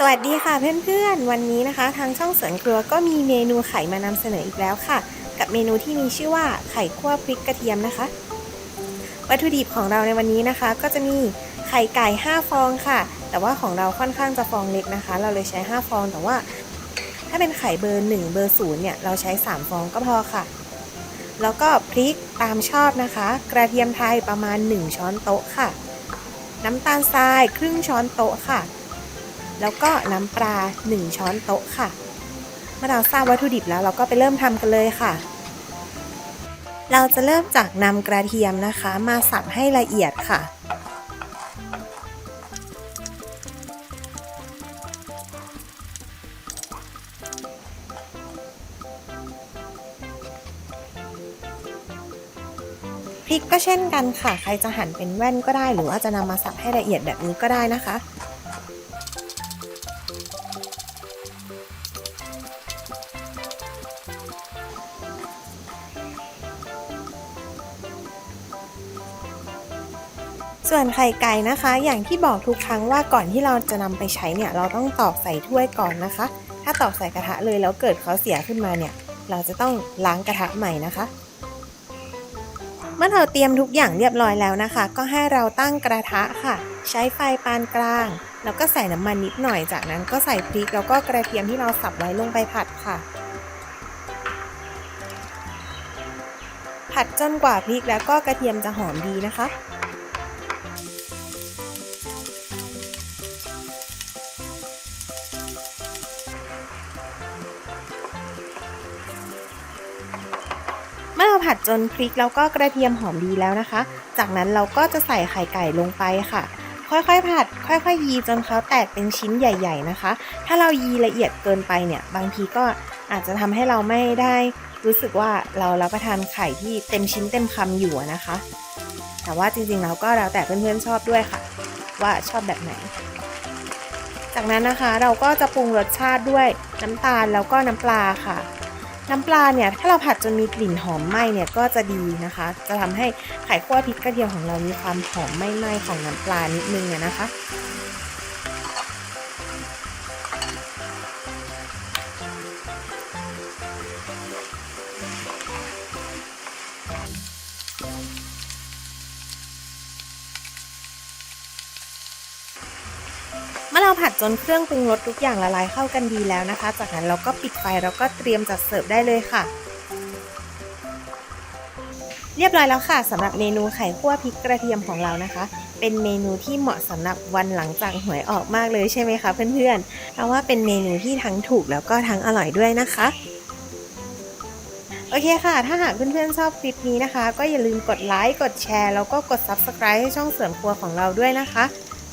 สวัสดีค่ะเพื่อนๆ วันนี้นะคะ ทางช่องเสริญครัวก็มีเมนูไข่มานำเสนออีกแล้วค่ะ กับเมนูที่มีชื่อว่าไข่คั่วพริกกระเทียมนะคะ วัตถุดิบของเราในวันนี้นะคะ ก็จะมีไข่ไก่ 5 ฟองค่ะ แต่ว่าของเราค่อนข้างจะฟองเล็กนะคะ เราเลยใช้ 5 ฟองแต่ว่า ถ้าเป็นไข่เบอร์ 1 เบอร์0เนี่ยเราใช้ 3 ฟองก็พอค่ะ แล้วก็พริกตามชอบนะคะ กระเทียมไทยประมาณ 1 ช้อนโต๊ะค่ะ น้ำตาลทรายครึ่งช้อนโต๊ะค่ะ แล้วก็น้ำปลา 1 ช้อนโต๊ะค่ะ เมื่อเราทราบวัตถุดิบแล้วเราก็ไปเริ่มทำกันเลยค่ะ เราจะเริ่มจากนำกระเทียมนะคะ มาสับให้ละเอียดค่ะพริกก็เช่นกันค่ะ ใครจะหั่นเป็นแว่นก็ได้ หรือว่าจะนำมาสับให้ละเอียดแบบนี้ก็ได้นะคะ ส่วนไข่ไก่นะคะ อย่างที่บอกทุกครั้งว่าก่อนที่เราจะนำไปใช้เนี่ยเราต้องตอกใส่ถ้วยก่อนนะคะ ถ้าตอกใส่กระทะเลยแล้วเกิดเขาเสียขึ้นมาเนี่ย เราจะต้องล้างกระทะใหม่นะคะ เมื่อเราเตรียมทุกอย่างเรียบร้อยแล้วนะคะ ก็ให้เราตั้งกระทะค่ะ ใช้ไฟปานกลาง แล้วก็ใส่น้ำมันนิดหน่อยจากนั้นก็ใส่พริกแล้วก็กระเทียมที่เราสับไว้ลงไปผัดค่ะผัดจนกว่าพริกแล้วก็กระเทียมจะหอมดีนะคะ ผัดจนพริกแล้วก็กระเทียมหอมดีแล้วนะคะ จากนั้นเราก็จะใส่ไข่ไก่ลงไปค่ะ ค่อยๆผัด ค่อยๆยีจนเขาแตกเป็นชิ้นใหญ่ ๆนะคะ ถ้าเรายีละเอียดเกินไปเนี่ย บางทีก็อาจจะทำให้เราไม่ได้รู้สึกว่าเรารับประทานไข่ที่เต็มชิ้นเต็มคำอยู่นะคะ แต่ว่าจริงๆเราก็แล้วแต่เพื่อนๆชอบด้วยค่ะ ว่าชอบแบบไหน จากนั้นนะคะเราก็จะปรุงรสชาติด้วยน้ำตาลแล้วก็น้ำปลาค่ะ น้ำปลาเนี่ยถ้าเราผัดจนมีกลิ่นหอมไหม้เนี่ยก็จะดีนะคะ จะทำให้ไข่คั่วพริกกระเทียมของเรามีความหอมไหม้ๆของน้ำปลานิดนึงอะนะคะ ผัดจนเครื่องปรุงรสทุกอย่างละลายเข้ากันดีแล้วนะคะ จากนั้นเราก็ปิดไฟแล้วก็เตรียมจัดเสิร์ฟได้เลยค่ะ เรียบร้อยแล้วค่ะสำหรับเมนูไข่คั่วพริกกระเทียมของเรานะคะ เป็นเมนูที่เหมาะสำหรับวันหลังจากหวยออกมากเลยใช่ไหมคะเพื่อนๆ เพราะว่าเป็นเมนูที่ทั้งถูกแล้วก็ทั้งอร่อยด้วยนะคะโอเคค่ะ ถ้าหากเพื่อนๆชอบคลิปนี้นะคะ ก็อย่าลืมกดไลค์ กดแชร์ แล้วก็กด Subscribe ให้ช่องเสริมครัวของเราด้วยนะคะ